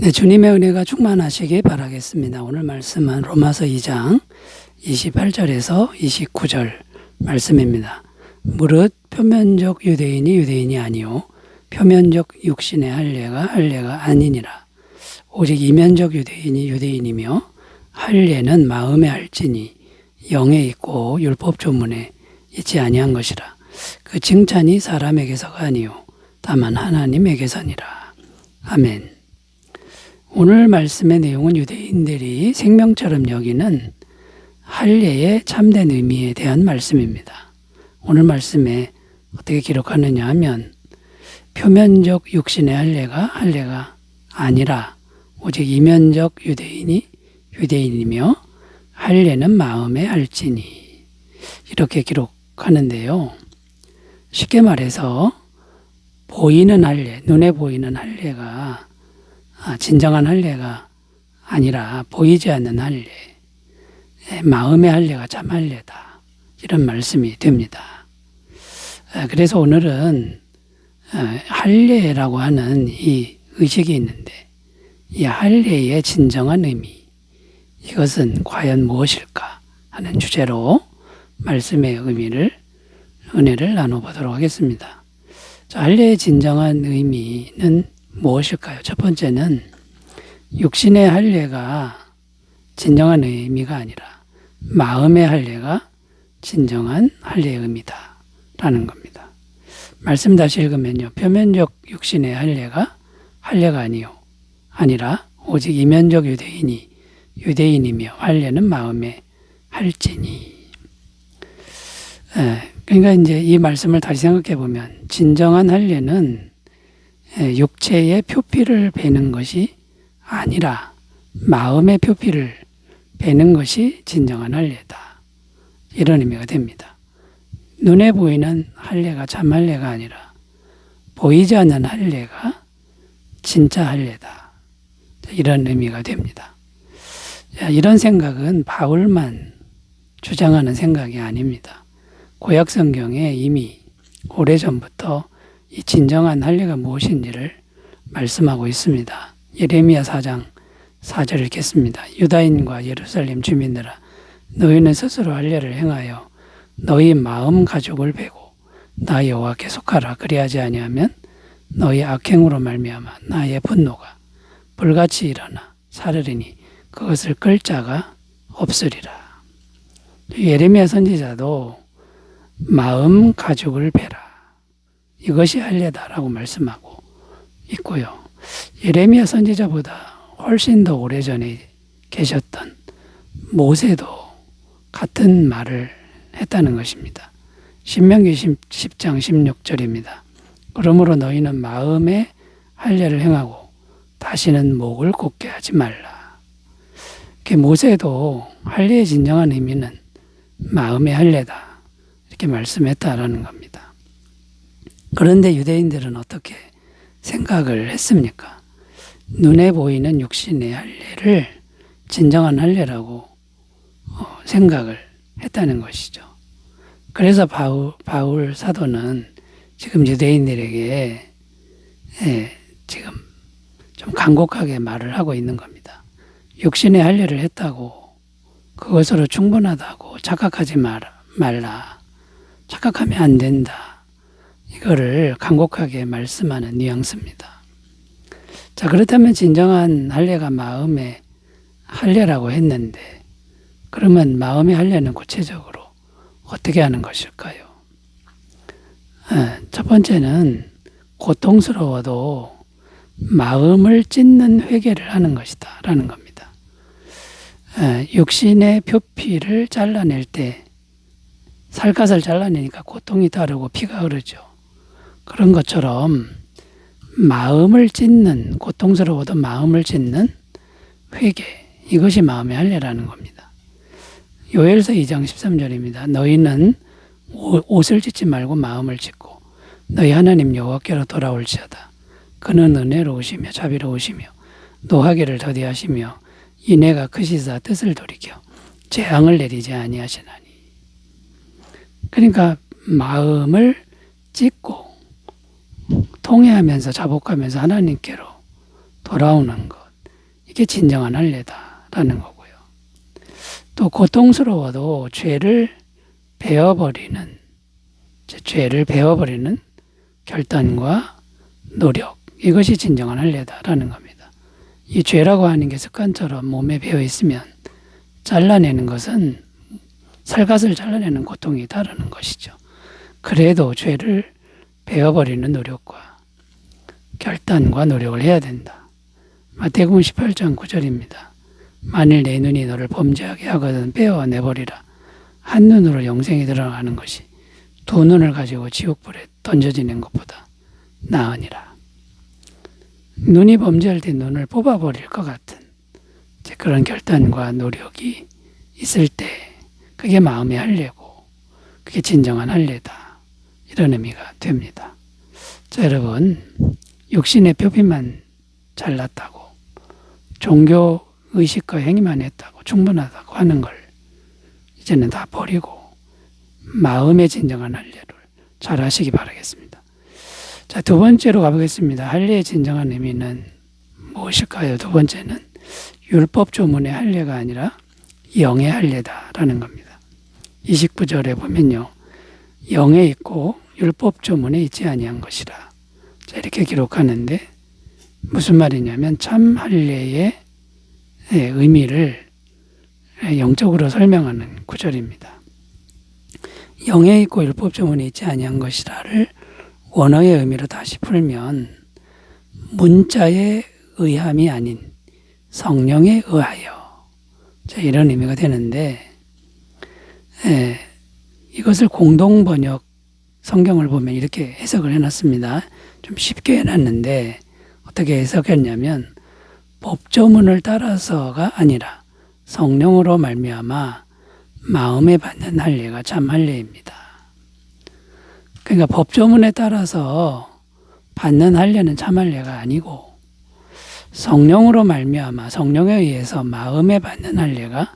네, 주님의 은혜가 충만하시기 바라겠습니다. 오늘 말씀은 로마서 2장 28절에서 29절 말씀입니다. 무릇 표면적 유대인이 유대인이 아니요 표면적 육신의 할례가 할례가 아니니라. 오직 이면적 유대인이 유대인이며 할례는 마음에 할지니 영에 있고 율법 조문에 있지 아니한 것이라. 그 칭찬이 사람에게서가 아니요 다만 하나님에게서니라. 아멘. 오늘 말씀의 내용은 유대인들이 생명처럼 여기는 할례의 참된 의미에 대한 말씀입니다. 오늘 말씀에 어떻게 기록하느냐 하면 표면적 육신의 할례가 할례가 아니라 오직 이면적 유대인이 유대인이며 할례는 마음에 할지니 이렇게 기록하는데요. 쉽게 말해서 보이는 할례, 눈에 보이는 할례가 아, 진정한 할례가 아니라 보이지 않는 할례, 예, 마음의 할례가 참 할례다. 이런 말씀이 됩니다. 아, 그래서 오늘은 아, 할례라고 하는 이 의식이 있는데 이 할례의 진정한 의미 이것은 과연 무엇일까 하는 주제로 말씀의 의미를 은혜를 나눠보도록 하겠습니다. 자, 할례의 진정한 의미는 무엇일까요? 첫 번째는 육신의 할례가 진정한 의미가 아니라 마음의 할례가 진정한 할례의 의미다라는 겁니다. 말씀 다시 읽으면요. 표면적 육신의 할례가 할례가 아니요 아니라 오직 이면적 유대인이 유대인이며 할례는 마음에 할지니. 예, 그러니까 이제 이 말씀을 다시 생각해 보면 진정한 할례는 예, 육체의 표피를 베는 것이 아니라 마음의 표피를 베는 것이 진정한 할례다. 이런 의미가 됩니다. 눈에 보이는 할례가 참 할례가 아니라 보이지 않는 할례가 진짜 할례다. 이런 의미가 됩니다. 이런 생각은 바울만 주장하는 생각이 아닙니다. 구약 성경에 이미 오래전부터 이 진정한 할례가 무엇인지를 말씀하고 있습니다. 예레미야 4장 4절 읽겠습니다. 유다인과 예루살렘 주민들아 너희는 스스로 할례를 행하여 너희 마음 가족을 베고 나 여호와께 속하라 그리하지 아니하면 너희 악행으로 말미암아 나의 분노가 불같이 일어나 사르리니 그것을 끌 자가 없으리라. 예레미야 선지자도 마음 가족을 베라. 이것이 할례다라고 말씀하고 있고요. 예레미야 선지자보다 훨씬 더 오래전에 계셨던 모세도 같은 말을 했다는 것입니다. 신명기 10장 16절입니다. 그러므로 너희는 마음에 할례를 행하고 다시는 목을 곱게 하지 말라. 모세도 할례의 진정한 의미는 마음의 할례다. 이렇게 말씀했다라는 겁니다. 그런데 유대인들은 어떻게 생각을 했습니까? 눈에 보이는 육신의 할례를 진정한 할례라고 어, 생각을 했다는 것이죠. 그래서 바울, 바울 사도는 지금 유대인들에게 예, 지금 좀 간곡하게 말을 하고 있는 겁니다. 육신의 할례를 했다고 그것으로 충분하다고 착각하지 말라. 착각하면 안 된다. 이거를 간곡하게 말씀하는 뉘앙스입니다. 자, 그렇다면 진정한 할례가 마음의 할례라고 했는데 그러면 마음의 할례는 구체적으로 어떻게 하는 것일까요? 첫 번째는 고통스러워도 마음을 찢는 회개를 하는 것이다. 라는 겁니다. 육신의 표피를 잘라낼 때 살갗을 잘라내니까 고통이 다르고 피가 흐르죠. 그런 것처럼 마음을 찢는 고통스러워도 마음을 찢는 회개 이것이 마음의 할례라는 겁니다. 요엘서 2장 13절입니다. 너희는 옷을 찢지 말고 마음을 찢고 너희 하나님 여호와께로 돌아올지어다. 그는 은혜로우시며 자비로우시며 노하기를 더디하시며 인애가 크시사 뜻을 돌이켜 재앙을 내리지 아니하시나니. 그러니까 마음을 찢고 통회하면서 자복하면서 하나님께로 돌아오는 것. 이게 진정한 할례다라는 거고요. 또 고통스러워도 죄를 베어버리는 제 죄를 베어버리는 결단과 노력 이것이 진정한 할례다라는 겁니다. 이 죄라고 하는 게 습관처럼 몸에 배어 있으면 잘라내는 것은 살갗을 잘라내는 고통이 다르는 것이죠. 그래도 죄를 베어버리는 노력과 결단과 노력을 해야 된다. 마태복음 18장 9절입니다. 만일 내 눈이 너를 범죄하게 하거든 빼어 내버리라. 한 눈으로 영생에 들어가는 것이 두 눈을 가지고 지옥불에 던져지는 것보다 나으니라. 눈이 범죄할 때 눈을 뽑아버릴 것 같은 그런 결단과 노력이 있을 때 그게 마음의 할례고 그게 진정한 할례다. 이런 의미가 됩니다. 자, 여러분, 육신의 표피만 잘났다고 종교 의식과 행위만 했다고 충분하다고 하는 걸 이제는 다 버리고 마음의 진정한 할례를 잘 하시기 바라겠습니다. 자, 두 번째로 가보겠습니다. 할례의 진정한 의미는 무엇일까요? 두 번째는 율법 조문의 할례가 아니라 영의 할례다라는 겁니다. 29절에 보면요. 영에 있고 율법 조문에 있지 아니한 것이라. 자, 이렇게 기록하는데 무슨 말이냐면 참 할례의 예, 의미를 영적으로 설명하는 구절입니다. 영에 있고 율법 조문에 있지 아니한 것이라를 원어의 의미로 다시 풀면 문자의 의함이 아닌 성령에 의하여 자, 이런 의미가 되는데 예, 이것을 공동 번역 성경을 보면 이렇게 해석을 해놨습니다. 좀 쉽게 해놨는데 어떻게 해석했냐면 법조문을 따라서가 아니라 성령으로 말미암아 마음에 받는 할례가 참 할례입니다. 그러니까 법조문에 따라서 받는 할례는 참 할례가 아니고 성령으로 말미암아 성령에 의해서 마음에 받는 할례가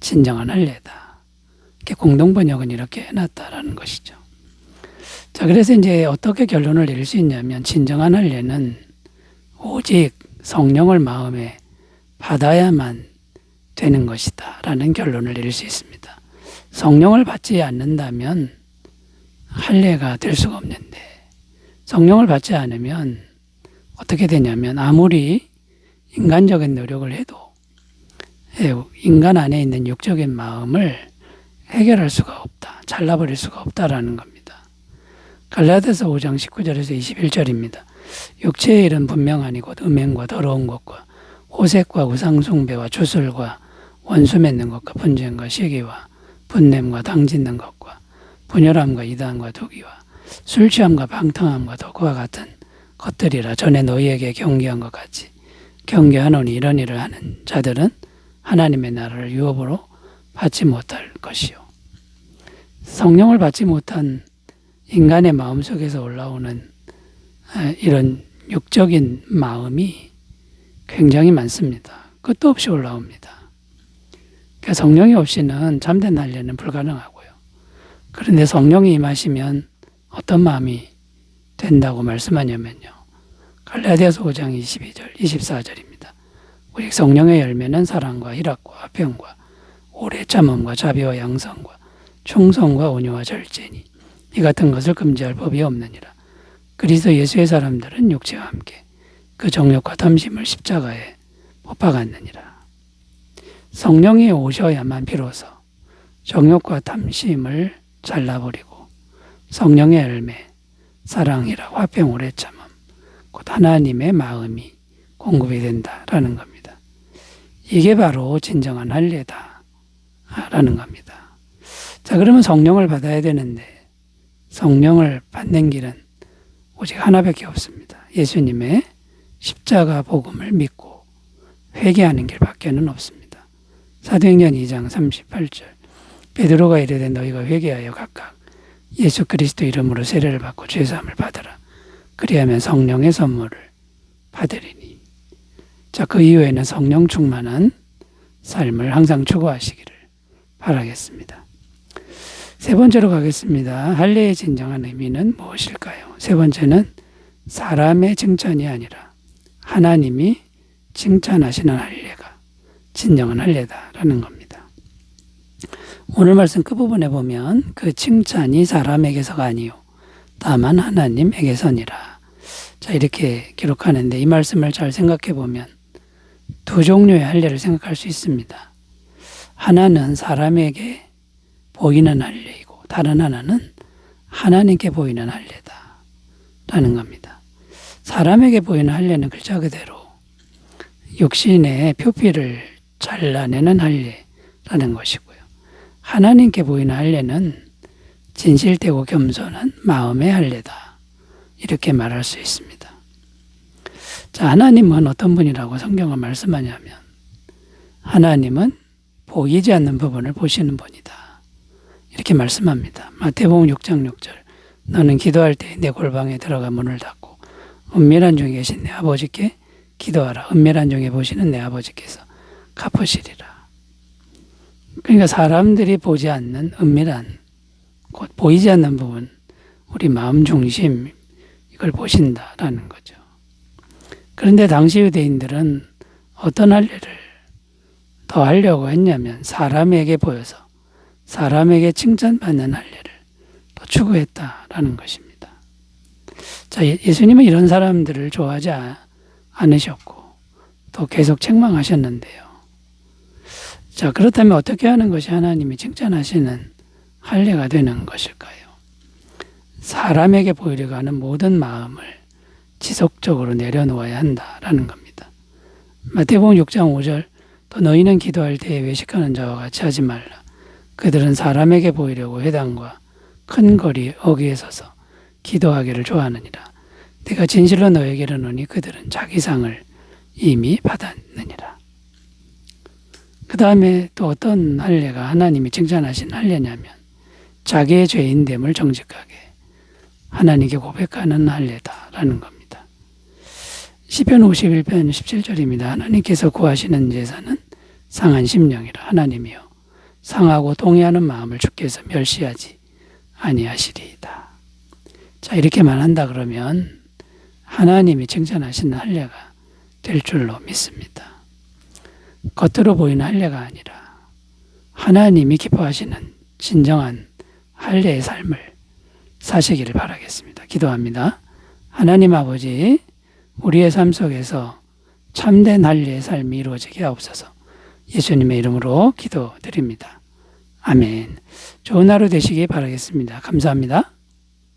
진정한 할례다. 이렇게 공동 번역은 이렇게 해놨다라는 것이죠. 자, 그래서 이제 어떻게 결론을 내릴 수 있냐면 진정한 할례는 오직 성령을 마음에 받아야만 되는 것이다 라는 결론을 내릴 수 있습니다. 성령을 받지 않는다면 할례가 될 수가 없는데 성령을 받지 않으면 어떻게 되냐면 아무리 인간적인 노력을 해도 예, 인간 안에 있는 육적인 마음을 해결할 수가 없다. 잘라버릴 수가 없다라는 겁니다. 갈라디아서 5장 19절에서 21절입니다. 육체의 일은 분명하니 곧 음행과 더러운 것과 호색과 우상숭배와 주술과 원수 맺는 것과 분쟁과 시기와 분냄과 당짓는 것과 분열함과 이단과 도기와 술 취함과 방탕함과 도구와 같은 것들이라 전에 너희에게 경계한 것 같이 경계하노니 이런 일을 하는 자들은 하나님의 나라를 유업으로 받지 못할 것이요. 성령을 받지 못한 인간의 마음 속에서 올라오는 이런 육적인 마음이 굉장히 많습니다. 끝도 없이 올라옵니다. 그러니까 성령이 없이는 참된 날려는 불가능하고요. 그런데 성령이 임하시면 어떤 마음이 된다고 말씀하냐면요. 갈라디아서 5장 22절, 24절입니다. 우리 성령의 열매는 사랑과 희락과 화평과 오래 참음과 자비와 양성과 충성과 온유와 절제니 이 같은 것을 금지할 법이 없느니라. 그리스도 예수의 사람들은 육체와 함께 그 정욕과 탐심을 십자가에 못 박았느니라. 성령이 오셔야만 비로소 정욕과 탐심을 잘라버리고 성령의 열매, 사랑이라 화평 오래 참음, 곧 하나님의 마음이 공급이 된다라는 겁니다. 이게 바로 진정한 할례다라는 겁니다. 자, 그러면 성령을 받아야 되는데 성령을 받는 길은 오직 하나밖에 없습니다. 예수님의 십자가 복음을 믿고 회개하는 길밖에는 없습니다. 사도행전 2장 38절 베드로가 이르되 너희가 회개하여 각각 예수 그리스도 이름으로 세례를 받고 죄 사함을 받으라. 그리하면 성령의 선물을 받으리니. 자, 그 이후에는 성령 충만한 삶을 항상 추구하시기를 바라겠습니다. 세 번째로 가겠습니다. 할례의 진정한 의미는 무엇일까요? 세 번째는 사람의 칭찬이 아니라 하나님이 칭찬하시는 할례가 진정한 할례다라는 겁니다. 오늘 말씀 끝부분에 보면 그 칭찬이 사람에게서가 아니요 다만 하나님에게서니라. 자 이렇게 기록하는데 이 말씀을 잘 생각해 보면 두 종류의 할례를 생각할 수 있습니다. 하나는 사람에게 보이는 할례이고 다른 하나는 하나님께 보이는 할례다라는 겁니다. 사람에게 보이는 할례는 글자 그대로 육신의 표피를 잘라내는 할례라는 것이고요. 하나님께 보이는 할례는 진실되고 겸손한 마음의 할례다. 이렇게 말할 수 있습니다. 자, 하나님은 어떤 분이라고 성경은 말씀하냐면 하나님은 보이지 않는 부분을 보시는 분이다. 이렇게 말씀합니다. 마태복음 6장 6절. 너는 기도할 때 내 골방에 들어가 문을 닫고 은밀한 중에 계신 내 아버지께 기도하라. 은밀한 중에 보시는 내 아버지께서 갚으시리라. 그러니까 사람들이 보지 않는 은밀한 곧 보이지 않는 부분, 우리 마음 중심 이걸 보신다라는 거죠. 그런데 당시 유대인들은 어떤 할례를 더 하려고 했냐면 사람에게 보여서 사람에게 칭찬받는 할례를 더 추구했다라는 것입니다. 자, 예- 예수님은 이런 사람들을 좋아하지 아- 않으셨고 또 계속 책망하셨는데요. 자, 그렇다면 어떻게 하는 것이 하나님이 칭찬하시는 할례가 되는 것일까요? 사람에게 보이려고 하는 모든 마음을 지속적으로 내려놓아야 한다라는 겁니다. 마태복음 6장 5절 또 너희는 기도할 때에 외식하는 자와 같이 하지 말라. 그들은 사람에게 보이려고 회당과 큰 거리 어귀에 서서 기도하기를 좋아하느니라. 내가 진실로 너에게 이르노니 그들은 자기 상을 이미 받았느니라. 그 다음에 또 어떤 할례가 하나님이 칭찬하신 할례냐면 자기의 죄인됨을 정직하게 하나님께 고백하는 할례다라는 겁니다. 시편 51편 17절입니다. 하나님께서 구하시는 제사는 상한 심령이라 하나님이여 상하고 동의하는 마음을 주께서 멸시하지 아니하시리이다. 자 이렇게만 한다 그러면 하나님이 칭찬하시는 할례가 될 줄로 믿습니다. 겉으로 보이는 할례가 아니라 하나님이 기뻐하시는 진정한 할례의 삶을 사시기를 바라겠습니다. 기도합니다. 하나님 아버지, 우리의 삶 속에서 참된 할례의 삶이 이루어지게 하옵소서. 예수님의 이름으로 기도드립니다. 아멘. 좋은 하루 되시기 바라겠습니다. 감사합니다.